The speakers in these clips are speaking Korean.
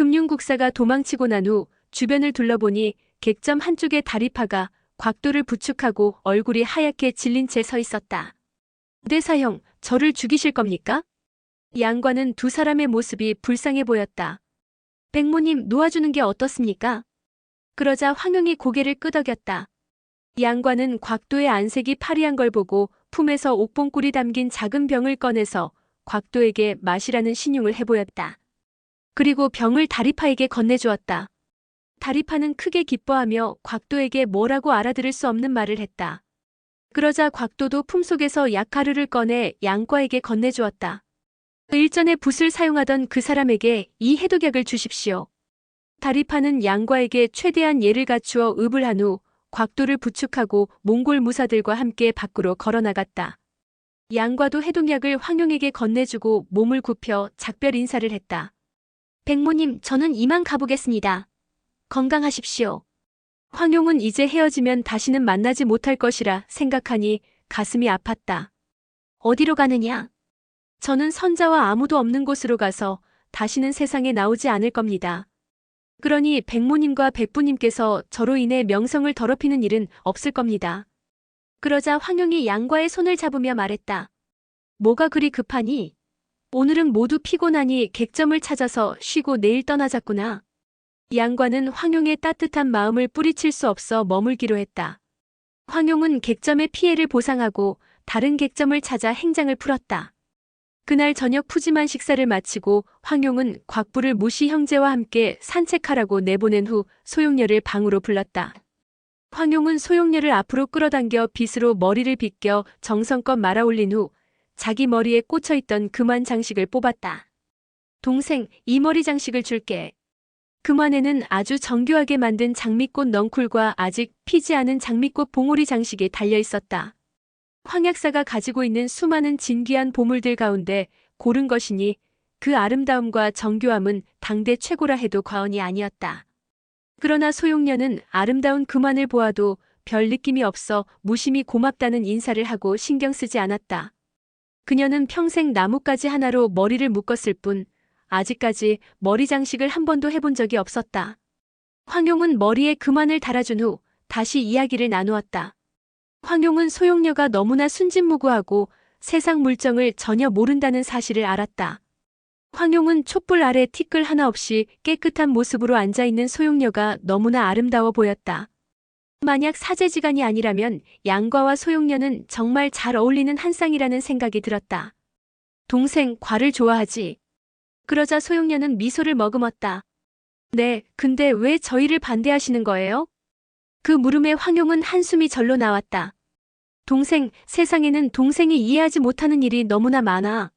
금융국사가 도망치고 난 후 주변을 둘러보니 객점 한쪽에 다리파가 곽도를 부축하고 얼굴이 하얗게 질린 채 서 있었다. 대사형, 저를 죽이실 겁니까? 양과는 두 사람의 모습이 불쌍해 보였다. 백모님 놓아주는 게 어떻습니까? 그러자 황용이 고개를 끄덕였다. 양과는 곽도의 안색이 파리한 걸 보고 품에서 옥봉꿀이 담긴 작은 병을 꺼내서 곽도에게 마시라는 신용을 해보였다. 그리고 병을 다리파에게 건네주었다. 다리파는 크게 기뻐하며 곽도에게 뭐라고 알아들을 수 없는 말을 했다. 그러자 곽도도 품속에서 약가루를 꺼내 양과에게 건네주었다. 일전에 붓을 사용하던 그 사람에게 이 해독약을 주십시오. 다리파는 양과에게 최대한 예를 갖추어 읍을 한 후 곽도를 부축하고 몽골 무사들과 함께 밖으로 걸어나갔다. 양과도 해독약을 황용에게 건네주고 몸을 굽혀 작별 인사를 했다. 백모님, 저는 이만 가보겠습니다. 건강하십시오. 황용은 이제 헤어지면 다시는 만나지 못할 것이라 생각하니 가슴이 아팠다. 어디로 가느냐? 저는 선자와 아무도 없는 곳으로 가서 다시는 세상에 나오지 않을 겁니다. 그러니 백모님과 백부님께서 저로 인해 명성을 더럽히는 일은 없을 겁니다. 그러자 황용이 양과의 손을 잡으며 말했다. 뭐가 그리 급하니? 오늘은 모두 피곤하니 객점을 찾아서 쉬고 내일 떠나자꾸나. 양과는 황용의 따뜻한 마음을 뿌리칠 수 없어 머물기로 했다. 황용은 객점의 피해를 보상하고 다른 객점을 찾아 행장을 풀었다. 그날 저녁 푸짐한 식사를 마치고 황용은 곽부를 무시 형제와 함께 산책하라고 내보낸 후 소용녀를 방으로 불렀다. 황용은 소용녀를 앞으로 끌어당겨 빗으로 머리를 빗겨 정성껏 말아올린 후 자기 머리에 꽂혀있던 금환 장식을 뽑았다. 동생, 이 머리 장식을 줄게. 금환에는 아주 정교하게 만든 장미꽃 넝쿨과 아직 피지 않은 장미꽃 봉오리 장식이 달려 있었다. 황약사가 가지고 있는 수많은 진귀한 보물들 가운데 고른 것이니 그 아름다움과 정교함은 당대 최고라 해도 과언이 아니었다. 그러나 소용녀는 아름다운 금환을 보아도 별 느낌이 없어 무심히 고맙다는 인사를 하고 신경 쓰지 않았다. 그녀는 평생 나뭇가지 하나로 머리를 묶었을 뿐 아직까지 머리 장식을 한 번도 해본 적이 없었다. 황용은 머리에 금환을 달아준 후 다시 이야기를 나누었다. 황용은 소용녀가 너무나 순진무구하고 세상 물정을 전혀 모른다는 사실을 알았다. 황용은 촛불 아래 티끌 하나 없이 깨끗한 모습으로 앉아있는 소용녀가 너무나 아름다워 보였다. 만약 사제지간이 아니라면 양과와 소용녀는 정말 잘 어울리는 한 쌍이라는 생각이 들었다. 동생, 과를 좋아하지? 그러자 소용녀는 미소를 머금었다. 네, 근데 왜 저희를 반대하시는 거예요? 그 물음에 황용은 한숨이 절로 나왔다. 동생, 세상에는 동생이 이해하지 못하는 일이 너무나 많아.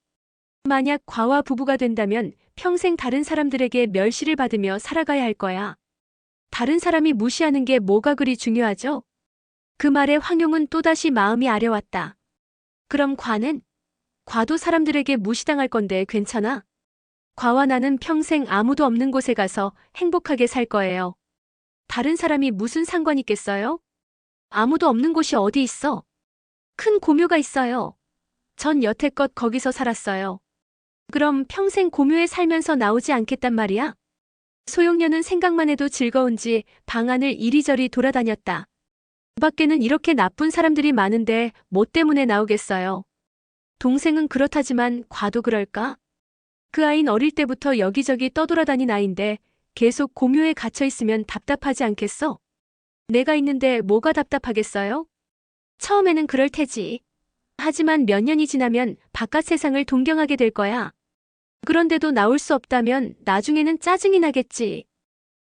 만약 과와 부부가 된다면 평생 다른 사람들에게 멸시를 받으며 살아가야 할 거야. 다른 사람이 무시하는 게 뭐가 그리 중요하죠? 그 말에 황용은 또다시 마음이 아려왔다. 그럼 과는? 과도 사람들에게 무시당할 건데 괜찮아? 과와 나는 평생 아무도 없는 곳에 가서 행복하게 살 거예요. 다른 사람이 무슨 상관 있겠어요? 아무도 없는 곳이 어디 있어? 큰 고묘가 있어요. 전 여태껏 거기서 살았어요. 그럼 평생 고묘에 살면서 나오지 않겠단 말이야? 소용녀는 생각만 해도 즐거운지 방안을 이리저리 돌아다녔다. 그 밖에는 이렇게 나쁜 사람들이 많은데 뭐 때문에 나오겠어요. 동생은 그렇다지만 과도 그럴까? 그 아인 어릴 때부터 여기저기 떠돌아다닌 아인데 계속 고묘에 갇혀 있으면 답답하지 않겠어? 내가 있는데 뭐가 답답하겠어요? 처음에는 그럴 테지. 하지만 몇 년이 지나면 바깥 세상을 동경하게 될 거야. 그런데도 나올 수 없다면 나중에는 짜증이 나겠지.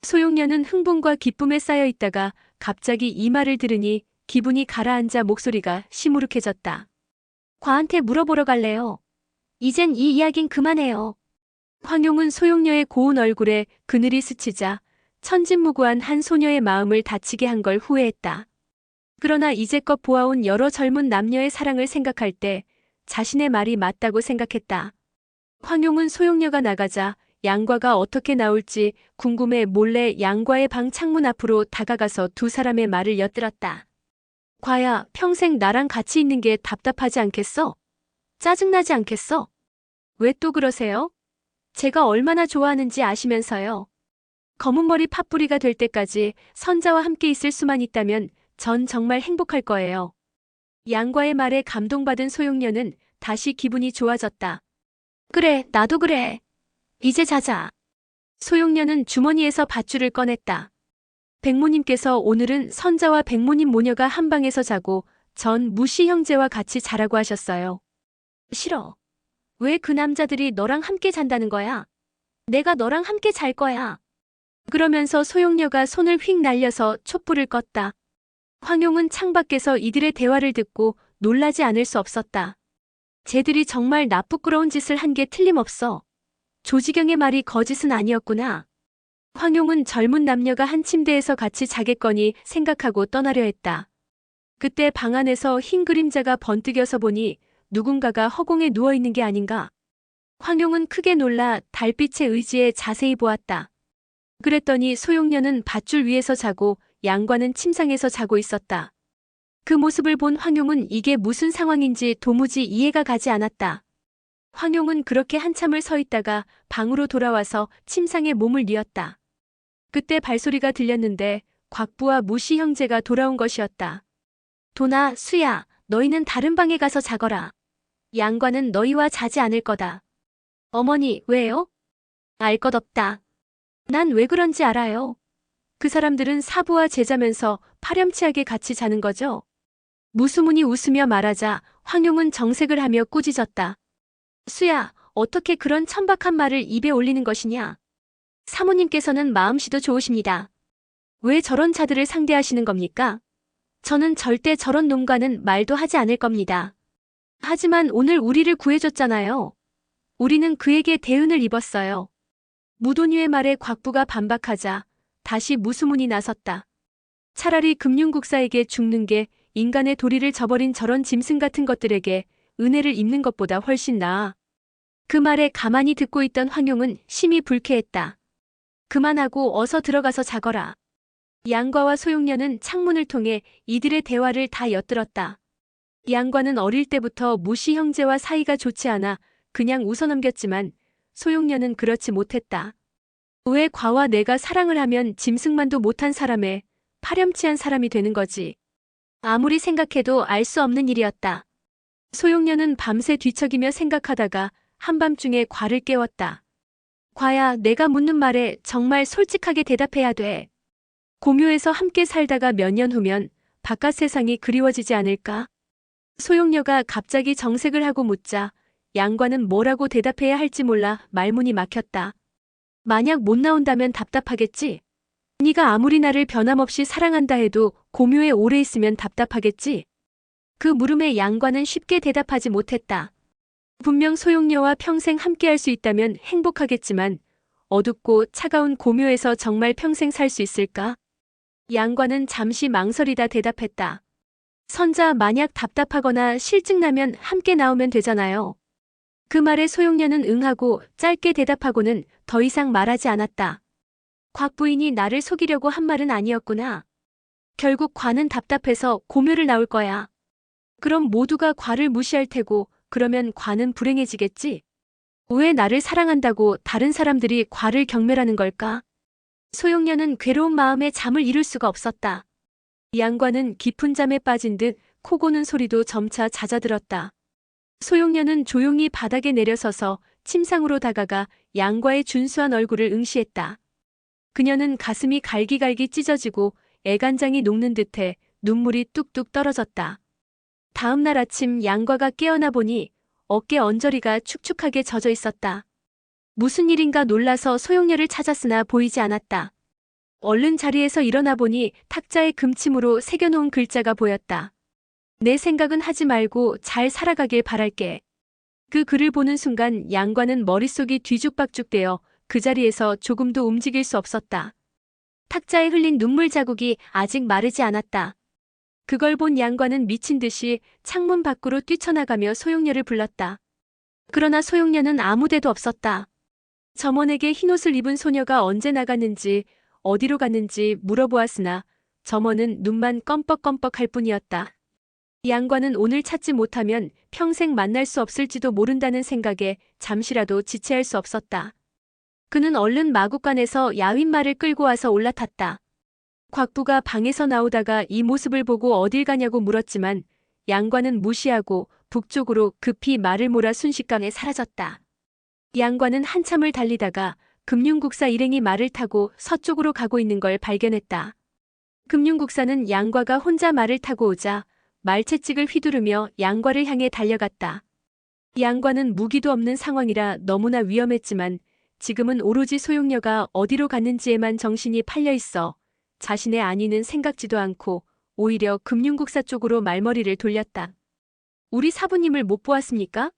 소용녀는 흥분과 기쁨에 쌓여 있다가 갑자기 이 말을 들으니 기분이 가라앉아 목소리가 시무룩해졌다. 과한테 물어보러 갈래요. 이젠 이 이야긴 그만해요. 황용은 소용녀의 고운 얼굴에 그늘이 스치자 천진무구한 한 소녀의 마음을 다치게 한 걸 후회했다. 그러나 이제껏 보아온 여러 젊은 남녀의 사랑을 생각할 때 자신의 말이 맞다고 생각했다. 황용은 소용녀가 나가자 양과가 어떻게 나올지 궁금해 몰래 양과의 방 창문 앞으로 다가가서 두 사람의 말을 엿들었다. 과야, 평생 나랑 같이 있는 게 답답하지 않겠어? 짜증나지 않겠어? 왜 또 그러세요? 제가 얼마나 좋아하는지 아시면서요. 검은 머리 팥뿌리가 될 때까지 선자와 함께 있을 수만 있다면 전 정말 행복할 거예요. 양과의 말에 감동받은 소용녀는 다시 기분이 좋아졌다. 그래, 나도 그래. 이제 자자. 소용녀는 주머니에서 밧줄을 꺼냈다. 백모님께서 오늘은 선자와 백모님 모녀가 한 방에서 자고 전 무시 형제와 같이 자라고 하셨어요. 싫어. 왜 그 남자들이 너랑 함께 잔다는 거야? 내가 너랑 함께 잘 거야. 그러면서 소용녀가 손을 휙 날려서 촛불을 껐다. 황용은 창밖에서 이들의 대화를 듣고 놀라지 않을 수 없었다. 쟤들이 정말 나쁘끄러운 짓을 한 게 틀림없어. 조지경의 말이 거짓은 아니었구나. 황용은 젊은 남녀가 한 침대에서 같이 자겠거니 생각하고 떠나려 했다. 그때 방 안에서 흰 그림자가 번뜩여서 보니 누군가가 허공에 누워 있는 게 아닌가. 황용은 크게 놀라 달빛의 의지에 자세히 보았다. 그랬더니 소용녀는 밧줄 위에서 자고 양과는 침상에서 자고 있었다. 그 모습을 본 황용은 이게 무슨 상황인지 도무지 이해가 가지 않았다. 황용은 그렇게 한참을 서 있다가 방으로 돌아와서 침상에 몸을 뉘었다. 그때 발소리가 들렸는데 곽부와 무시 형제가 돌아온 것이었다. 도나, 수야, 너희는 다른 방에 가서 자거라. 양과는 너희와 자지 않을 거다. 어머니, 왜요? 알 것 없다. 난 왜 그런지 알아요. 그 사람들은 사부와 제자면서 파렴치하게 같이 자는 거죠. 무수문이 웃으며 말하자 황용은 정색을 하며 꾸짖었다. 수야, 어떻게 그런 천박한 말을 입에 올리는 것이냐? 사모님께서는 마음씨도 좋으십니다. 왜 저런 자들을 상대하시는 겁니까? 저는 절대 저런 놈과는 말도 하지 않을 겁니다. 하지만 오늘 우리를 구해줬잖아요. 우리는 그에게 대은을 입었어요. 무도뉴의 말에 곽부가 반박하자 다시 무수문이 나섰다. 차라리 금융국사에게 죽는 게 인간의 도리를 저버린 저런 짐승 같은 것들에게 은혜를 입는 것보다 훨씬 나아. 그 말에 가만히 듣고 있던 황용은 심히 불쾌했다. 그만하고 어서 들어가서 자거라. 양과와 소용녀는 창문을 통해 이들의 대화를 다 엿들었다. 양과는 어릴 때부터 무시 형제와 사이가 좋지 않아 그냥 웃어넘겼지만 소용녀는 그렇지 못했다. 왜 과와 내가 사랑을 하면 짐승만도 못한 사람에 파렴치한 사람이 되는 거지. 아무리 생각해도 알 수 없는 일이었다. 소용녀는 밤새 뒤척이며 생각하다가 한밤중에 과를 깨웠다. 과야, 내가 묻는 말에 정말 솔직하게 대답해야 돼. 고묘에서 함께 살다가 몇 년 후면 바깥 세상이 그리워지지 않을까? 소용녀가 갑자기 정색을 하고 묻자 양과는 뭐라고 대답해야 할지 몰라 말문이 막혔다. 만약 못 나온다면 답답하겠지? 네가 아무리 나를 변함없이 사랑한다 해도 고묘에 오래 있으면 답답하겠지? 그 물음에 양과는 쉽게 대답하지 못했다. 분명 소용녀와 평생 함께할 수 있다면 행복하겠지만 어둡고 차가운 고묘에서 정말 평생 살 수 있을까? 양과는 잠시 망설이다 대답했다. 선자 만약 답답하거나 실증나면 함께 나오면 되잖아요. 그 말에 소용녀는 응하고 짧게 대답하고는 더 이상 말하지 않았다. 곽 부인이 나를 속이려고 한 말은 아니었구나. 결국 과는 답답해서 고묘를 나올 거야. 그럼 모두가 과를 무시할 테고 그러면 과는 불행해지겠지? 왜 나를 사랑한다고 다른 사람들이 과를 경멸하는 걸까? 소용녀는 괴로운 마음에 잠을 이룰 수가 없었다. 양과는 깊은 잠에 빠진 듯 코 고는 소리도 점차 잦아들었다. 소용녀는 조용히 바닥에 내려서서 침상으로 다가가 양과의 준수한 얼굴을 응시했다. 그녀는 가슴이 갈기갈기 찢어지고 애간장이 녹는 듯해 눈물이 뚝뚝 떨어졌다. 다음 날 아침 양과가 깨어나 보니 어깨 언저리가 축축하게 젖어 있었다. 무슨 일인가 놀라서 소용녀를 찾았으나 보이지 않았다. 얼른 자리에서 일어나 보니 탁자에 금침으로 새겨놓은 글자가 보였다. 내 생각은 하지 말고 잘 살아가길 바랄게. 그 글을 보는 순간 양과는 머릿속이 뒤죽박죽되어 그 자리에서 조금도 움직일 수 없었다. 탁자에 흘린 눈물 자국이 아직 마르지 않았다. 그걸 본 양과는 미친 듯이 창문 밖으로 뛰쳐나가며 소용녀를 불렀다. 그러나 소용녀는 아무데도 없었다. 점원에게 흰옷을 입은 소녀가 언제 나갔는지 어디로 갔는지 물어보았으나 점원은 눈만 껌뻑껌뻑할 뿐이었다. 양과는 오늘 찾지 못하면 평생 만날 수 없을지도 모른다는 생각에 잠시라도 지체할 수 없었다. 그는 얼른 마구간에서 야윈말을 끌고 와서 올라탔다. 곽부가 방에서 나오다가 이 모습을 보고 어딜 가냐고 물었지만 양관은 무시하고 북쪽으로 급히 말을 몰아 순식간에 사라졌다. 양관은 한참을 달리다가 금융국사 일행이 말을 타고 서쪽으로 가고 있는 걸 발견했다. 금융국사는 양과가 혼자 말을 타고 오자 말채찍을 휘두르며 양과를 향해 달려갔다. 양과는 무기도 없는 상황이라 너무나 위험했지만 지금은 오로지 소용녀가 어디로 갔는지에만 정신이 팔려 있어 자신의 안위는 생각지도 않고 오히려 금융국사 쪽으로 말머리를 돌렸다. 우리 사부님을 못 보았습니까?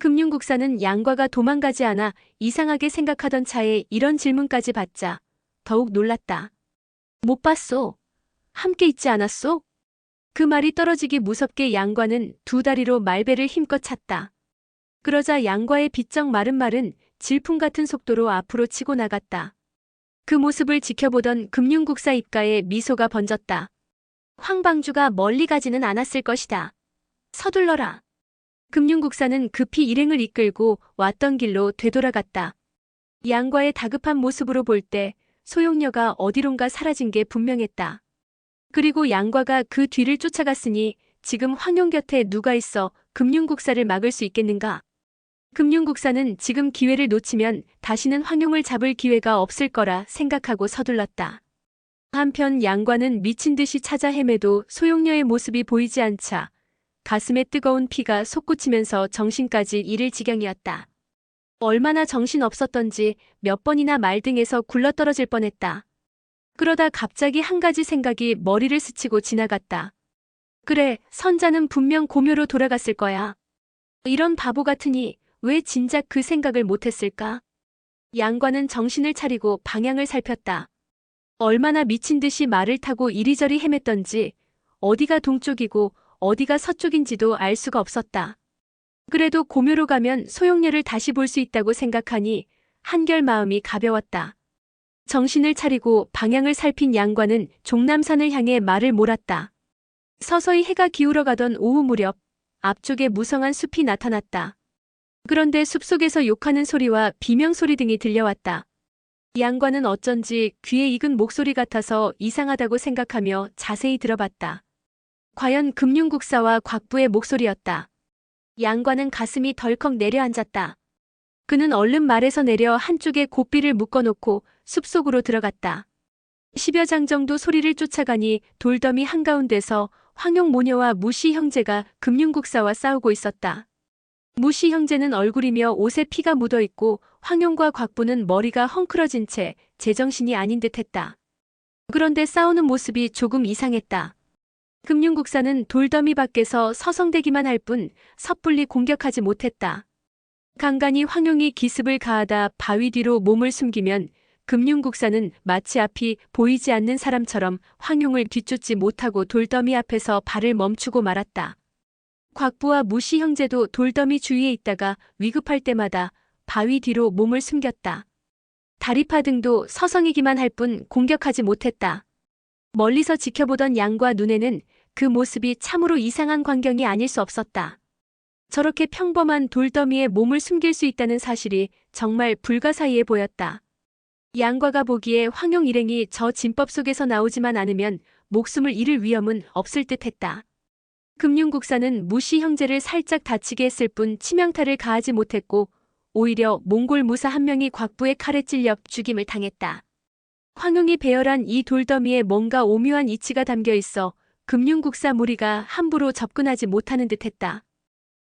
금융국사는 양과가 도망가지 않아 이상하게 생각하던 차에 이런 질문까지 받자 더욱 놀랐다. 못 봤소. 함께 있지 않았소? 그 말이 떨어지기 무섭게 양과는 두 다리로 말배를 힘껏 찼다. 그러자 양과의 비쩍 마른 말은 질풍 같은 속도로 앞으로 치고 나갔다. 그 모습을 지켜보던 금융국사 입가에 미소가 번졌다. 황방주가 멀리 가지는 않았을 것이다. 서둘러라. 금융국사는 급히 일행을 이끌고 왔던 길로 되돌아갔다. 양과의 다급한 모습으로 볼 때 소용녀가 어디론가 사라진 게 분명했다. 그리고 양과가 그 뒤를 쫓아갔으니 지금 황용 곁에 누가 있어 금융국사를 막을 수 있겠는가? 금융국사는 지금 기회를 놓치면 다시는 황용을 잡을 기회가 없을 거라 생각하고 서둘렀다. 한편 양과는 미친 듯이 찾아 헤매도 소용녀의 모습이 보이지 않자 가슴에 뜨거운 피가 솟구치면서 정신까지 잃을 지경이었다. 얼마나 정신 없었던지 몇 번이나 말등에서 굴러떨어질 뻔했다. 그러다 갑자기 한 가지 생각이 머리를 스치고 지나갔다. 그래, 선자는 분명 고묘로 돌아갔을 거야. 이런 바보 같으니 왜 진작 그 생각을 못했을까? 양과는 정신을 차리고 방향을 살폈다. 얼마나 미친 듯이 말을 타고 이리저리 헤맸던지 어디가 동쪽이고 어디가 서쪽인지도 알 수가 없었다. 그래도 고묘로 가면 소용녀를 다시 볼 수 있다고 생각하니 한결 마음이 가벼웠다. 정신을 차리고 방향을 살핀 양과는 종남산을 향해 말을 몰았다. 서서히 해가 기울어 가던 오후 무렵 앞쪽에 무성한 숲이 나타났다. 그런데 숲속에서 욕하는 소리와 비명소리 등이 들려왔다. 양과는 어쩐지 귀에 익은 목소리 같아서 이상하다고 생각하며 자세히 들어봤다. 과연 금융국사와 곽부의 목소리였다. 양과는 가슴이 덜컥 내려앉았다. 그는 얼른 말에서 내려 한쪽에 고삐를 묶어놓고 숲속으로 들어갔다. 십여 장 정도 소리를 쫓아가니 돌더미 한가운데서 황용 모녀와 무시 형제가 금융국사와 싸우고 있었다. 무시 형제는 얼굴이며 옷에 피가 묻어 있고 황용과 곽부는 머리가 헝클어진 채 제정신이 아닌 듯했다. 그런데 싸우는 모습이 조금 이상했다. 금융국사는 돌더미 밖에서 서성대기만 할 뿐 섣불리 공격하지 못했다. 간간히 황용이 기습을 가하다 바위 뒤로 몸을 숨기면 금융국사는 마치 앞이 보이지 않는 사람처럼 황용을 뒤쫓지 못하고 돌더미 앞에서 발을 멈추고 말았다. 곽부와 무시 형제도 돌더미 주위에 있다가 위급할 때마다 바위 뒤로 몸을 숨겼다. 다리파 등도 서성이기만 할 뿐 공격하지 못했다. 멀리서 지켜보던 양과 눈에는 그 모습이 참으로 이상한 광경이 아닐 수 없었다. 저렇게 평범한 돌더미에 몸을 숨길 수 있다는 사실이 정말 불가사의해 보였다. 양과가 보기에 황용 일행이 저 진법 속에서 나오지만 않으면 목숨을 잃을 위험은 없을 듯 했다. 금융국사는 무시 형제를 살짝 다치게 했을 뿐 치명타를 가하지 못했고 오히려 몽골 무사 한 명이 곽부의 칼에 찔려 죽임을 당했다. 황용이 배열한 이 돌더미에 뭔가 오묘한 이치가 담겨 있어 금융국사 무리가 함부로 접근하지 못하는 듯했다.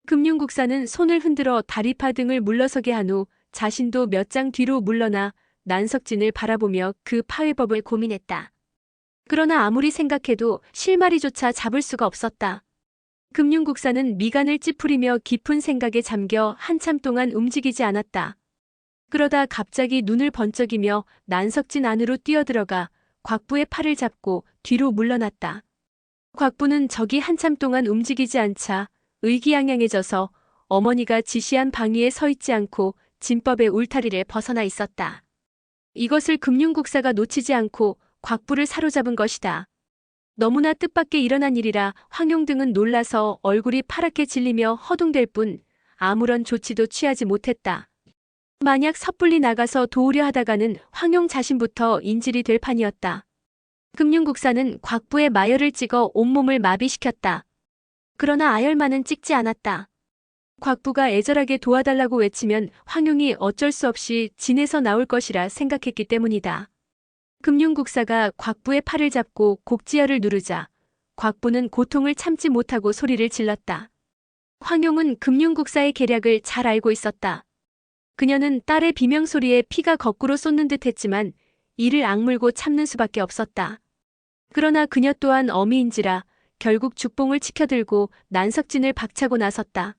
금융국사는 손을 흔들어 다리파 등을 물러서게 한 후 자신도 몇 장 뒤로 물러나 난석진을 바라보며 그 파회법을 고민했다. 그러나 아무리 생각해도 실마리조차 잡을 수가 없었다. 금융국사는 미간을 찌푸리며 깊은 생각에 잠겨 한참 동안 움직이지 않았다. 그러다 갑자기 눈을 번쩍이며 난석진 안으로 뛰어들어가 곽부의 팔을 잡고 뒤로 물러났다. 곽부는 적이 한참 동안 움직이지 않자 의기양양해져서 어머니가 지시한 방위에 서 있지 않고 진법의 울타리를 벗어나 있었다. 이것을 금융국사가 놓치지 않고 곽부를 사로잡은 것이다. 너무나 뜻밖의 일어난 일이라 황용 등은 놀라서 얼굴이 파랗게 질리며 허둥댈 뿐 아무런 조치도 취하지 못했다. 만약 섣불리 나가서 도우려 하다가는 황용 자신부터 인질이 될 판이었다. 금융국사는 곽부의 마열을 찍어 온몸을 마비시켰다. 그러나 아열만은 찍지 않았다. 곽부가 애절하게 도와달라고 외치면 황용이 어쩔 수 없이 진에서 나올 것이라 생각했기 때문이다. 금융국사가 곽부의 팔을 잡고 곡지혈을 누르자 곽부는 고통을 참지 못하고 소리를 질렀다. 황용은 금융국사의 계략을 잘 알고 있었다. 그녀는 딸의 비명소리에 피가 거꾸로 쏟는 듯 했지만 이를 악물고 참는 수밖에 없었다. 그러나 그녀 또한 어미인지라 결국 죽봉을 치켜들고 난석진을 박차고 나섰다.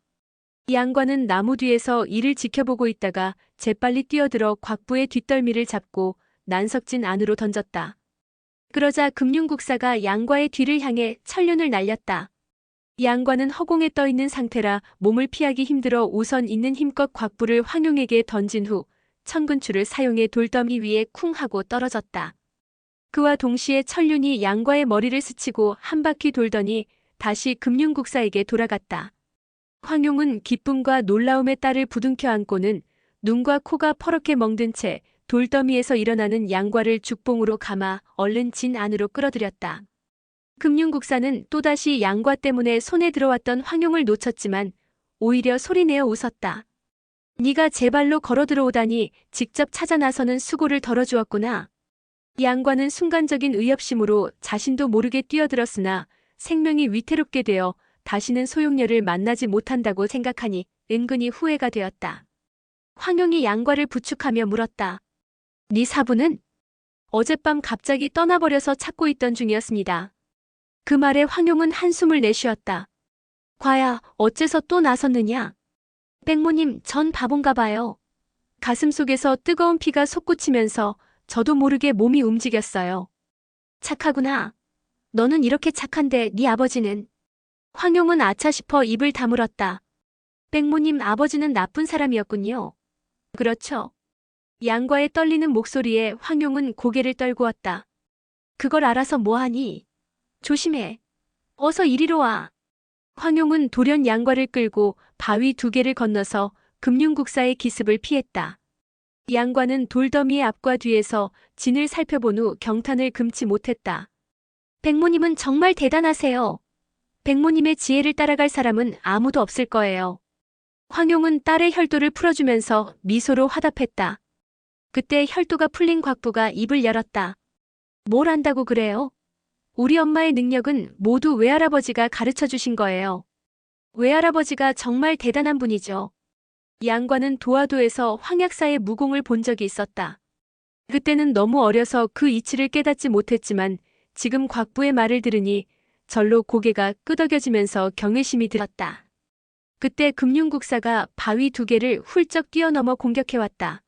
양관은 나무 뒤에서 이를 지켜보고 있다가 재빨리 뛰어들어 곽부의 뒷덜미를 잡고 난석진 안으로 던졌다. 그러자 금융국사가 양과의 뒤를 향해 철륜을 날렸다. 양과는 허공에 떠 있는 상태라 몸을 피하기 힘들어 우선 있는 힘껏 곽부를 황용에게 던진 후 천근추를 사용해 돌더미 위에 쿵 하고 떨어졌다. 그와 동시에 천륜이 양과의 머리를 스치고 한 바퀴 돌더니 다시 금융국사에게 돌아갔다. 황용은 기쁨과 놀라움에 딸을 부둥켜 안고는 눈과 코가 퍼렇게 멍든 채 돌더미에서 일어나는 양과를 죽봉으로 감아 얼른 진 안으로 끌어들였다. 금융국사는 또다시 양과 때문에 손에 들어왔던 황용을 놓쳤지만 오히려 소리내어 웃었다. 네가 제 발로 걸어 들어오다니 직접 찾아 나서는 수고를 덜어주었구나. 양과는 순간적인 의협심으로 자신도 모르게 뛰어들었으나 생명이 위태롭게 되어 다시는 소용녀를 만나지 못한다고 생각하니 은근히 후회가 되었다. 황용이 양과를 부축하며 물었다. 네 사부는? 어젯밤 갑자기 떠나버려서 찾고 있던 중이었습니다. 그 말에 황용은 한숨을 내쉬었다. 과야, 어째서 또 나섰느냐? 백모님, 전 바본가 봐요. 가슴 속에서 뜨거운 피가 솟구치면서 저도 모르게 몸이 움직였어요. 착하구나. 너는 이렇게 착한데 네 아버지는? 황용은 아차 싶어 입을 다물었다. 백모님 아버지는 나쁜 사람이었군요. 그렇죠. 양과의 떨리는 목소리에 황용은 고개를 떨구었다. 그걸 알아서 뭐하니? 조심해. 어서 이리로 와. 황용은 돌연 양과를 끌고 바위 두 개를 건너서 금융국사의 기습을 피했다. 양과는 돌더미의 앞과 뒤에서 진을 살펴본 후 경탄을 금치 못했다. 백모님은 정말 대단하세요. 백모님의 지혜를 따라갈 사람은 아무도 없을 거예요. 황용은 딸의 혈도를 풀어주면서 미소로 화답했다. 그때 혈도가 풀린 곽부가 입을 열었다. 뭘 안다고 그래요? 우리 엄마의 능력은 모두 외할아버지가 가르쳐 주신 거예요. 외할아버지가 정말 대단한 분이죠. 양과는 도화도에서 황약사의 무공을 본 적이 있었다. 그때는 너무 어려서 그 이치를 깨닫지 못했지만 지금 곽부의 말을 들으니 절로 고개가 끄덕여지면서 경외심이 들었다. 그때 금융국사가 바위 두 개를 훌쩍 뛰어넘어 공격해왔다.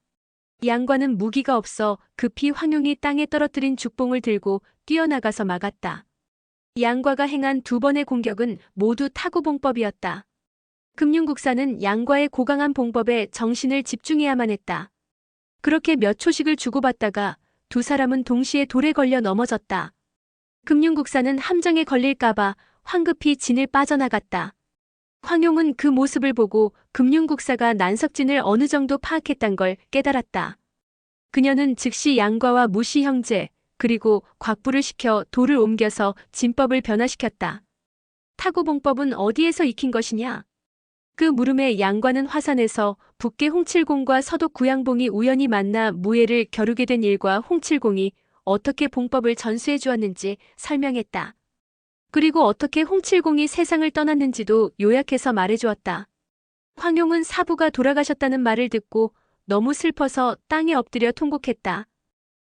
양과는 무기가 없어 급히 황용이 땅에 떨어뜨린 죽봉을 들고 뛰어나가서 막았다. 양과가 행한 두 번의 공격은 모두 타구봉법이었다. 금융국사는 양과의 고강한 봉법에 정신을 집중해야만 했다. 그렇게 몇 초씩을 주고받다가 두 사람은 동시에 돌에 걸려 넘어졌다. 금융국사는 함정에 걸릴까봐 황급히 진을 빠져나갔다. 황용은 그 모습을 보고 금융국사가 난석진을 어느 정도 파악했단 걸 깨달았다. 그녀는 즉시 양과와 무시 형제, 그리고 곽부를 시켜 돌을 옮겨서 진법을 변화시켰다. 타구봉법은 어디에서 익힌 것이냐? 그 물음에 양과는 화산에서 북계 홍칠공과 서독 구양봉이 우연히 만나 무예를 겨루게 된 일과 홍칠공이 어떻게 봉법을 전수해 주었는지 설명했다. 그리고 어떻게 홍칠공이 세상을 떠났는지도 요약해서 말해 주었다. 황용은 사부가 돌아가셨다는 말을 듣고 너무 슬퍼서 땅에 엎드려 통곡했다.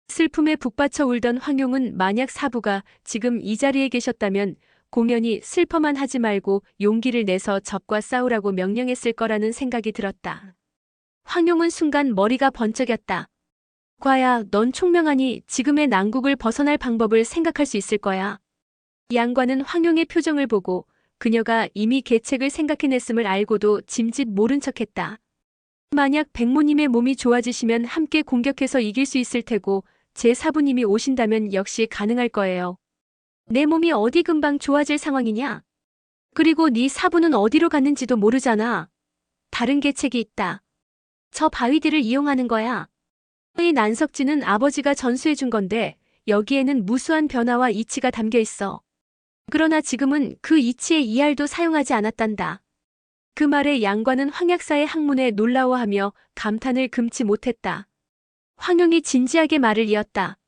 슬픔에 북받쳐 울던 황용은 만약 사부가 지금 이 자리에 계셨다면 공연히 슬퍼만 하지 말고 용기를 내서 적과 싸우라고 명령했을 거라는 생각이 들었다. 황용은 순간 머리가 번쩍였다. 과야, 넌 총명하니 지금의 난국을 벗어날 방법을 생각할 수 있을 거야. 양과는 황용의 표정을 보고 그녀가 이미 계책을 생각해냈음을 알고도 짐짓 모른 척했다. 만약 백모님의 몸이 좋아지시면 함께 공격해서 이길 수 있을 테고 제 사부님이 오신다면 역시 가능할 거예요. 내 몸이 어디 금방 좋아질 상황이냐? 그리고 네 사부는 어디로 갔는지도 모르잖아. 다른 계책이 있다. 저 바위들을 이용하는 거야. 이 난석지는 아버지가 전수해 준 건데 여기에는 무수한 변화와 이치가 담겨 있어. 그러나 지금은 그 이치의 이알도 사용하지 않았단다. 그 말에 양관은 황약사의 학문에 놀라워하며 감탄을 금치 못했다. 황용이 진지하게 말을 이었다.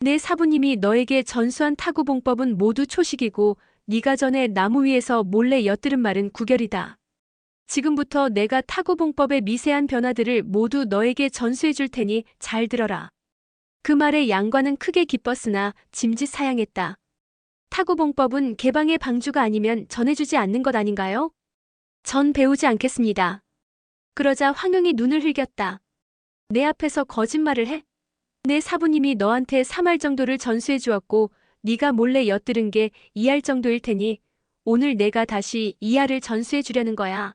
내 사부님이 너에게 전수한 타구봉법은 모두 초식이고 네가 전에 나무 위에서 몰래 엿들은 말은 구결이다. 지금부터 내가 타구봉법의 미세한 변화들을 모두 너에게 전수해 줄 테니 잘 들어라. 그 말에 양관은 크게 기뻤으나 짐짓 사양했다. 타구봉법은 개방의 방주가 아니면 전해주지 않는 것 아닌가요? 전 배우지 않겠습니다. 그러자 황용이 눈을 흘겼다. 내 앞에서 거짓말을 해? 내 사부님이 너한테 3할 정도를 전수해 주었고 네가 몰래 엿들은 게 2할 정도일 테니 오늘 내가 다시 2할을 전수해 주려는 거야.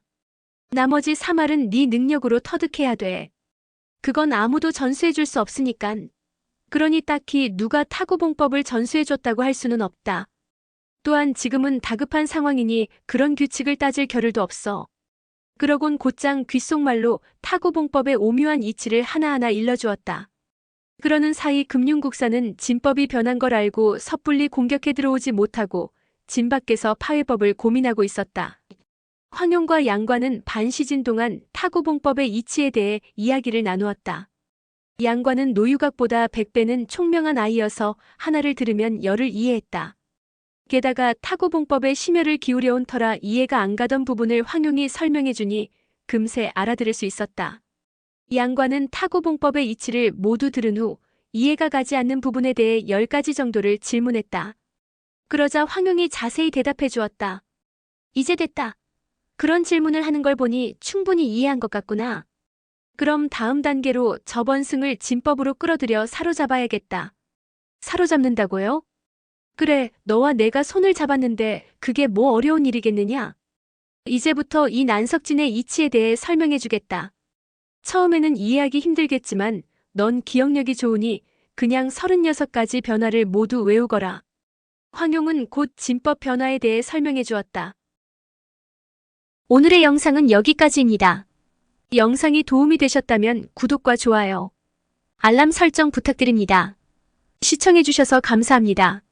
나머지 3할은 네 능력으로 터득해야 돼. 그건 아무도 전수해 줄 수 없으니깐. 그러니 딱히 누가 타구봉법을 전수해 줬다고 할 수는 없다. 또한 지금은 다급한 상황이니 그런 규칙을 따질 겨를도 없어. 그러곤 곧장 귓속말로 타구봉법의 오묘한 이치를 하나하나 일러주었다. 그러는 사이 금융국사는 진법이 변한 걸 알고 섣불리 공격해 들어오지 못하고 진 밖에서 파회법을 고민하고 있었다. 황용과 양관은 반시진 동안 타구봉법의 이치에 대해 이야기를 나누었다. 양관은 노유각보다 백배는 총명한 아이여서 하나를 들으면 열을 이해했다. 게다가 타구봉법에 심혈을 기울여온 터라 이해가 안 가던 부분을 황용이 설명해주니 금세 알아들을 수 있었다. 양관은 타구봉법의 이치를 모두 들은 후 이해가 가지 않는 부분에 대해 10가지 정도를 질문했다. 그러자 황용이 자세히 대답해 주었다. 이제 됐다. 그런 질문을 하는 걸 보니 충분히 이해한 것 같구나. 그럼 다음 단계로 저번 승을 진법으로 끌어들여 사로잡아야겠다. 사로잡는다고요? 그래, 너와 내가 손을 잡았는데 그게 뭐 어려운 일이겠느냐? 이제부터 이 난석진의 이치에 대해 설명해 주겠다. 처음에는 이해하기 힘들겠지만 넌 기억력이 좋으니 그냥 36가지 변화를 모두 외우거라. 황용은 곧 진법 변화에 대해 설명해 주었다. 오늘의 영상은 여기까지입니다. 영상이 도움이 되셨다면 구독과 좋아요, 알람 설정 부탁드립니다. 시청해 주셔서 감사합니다.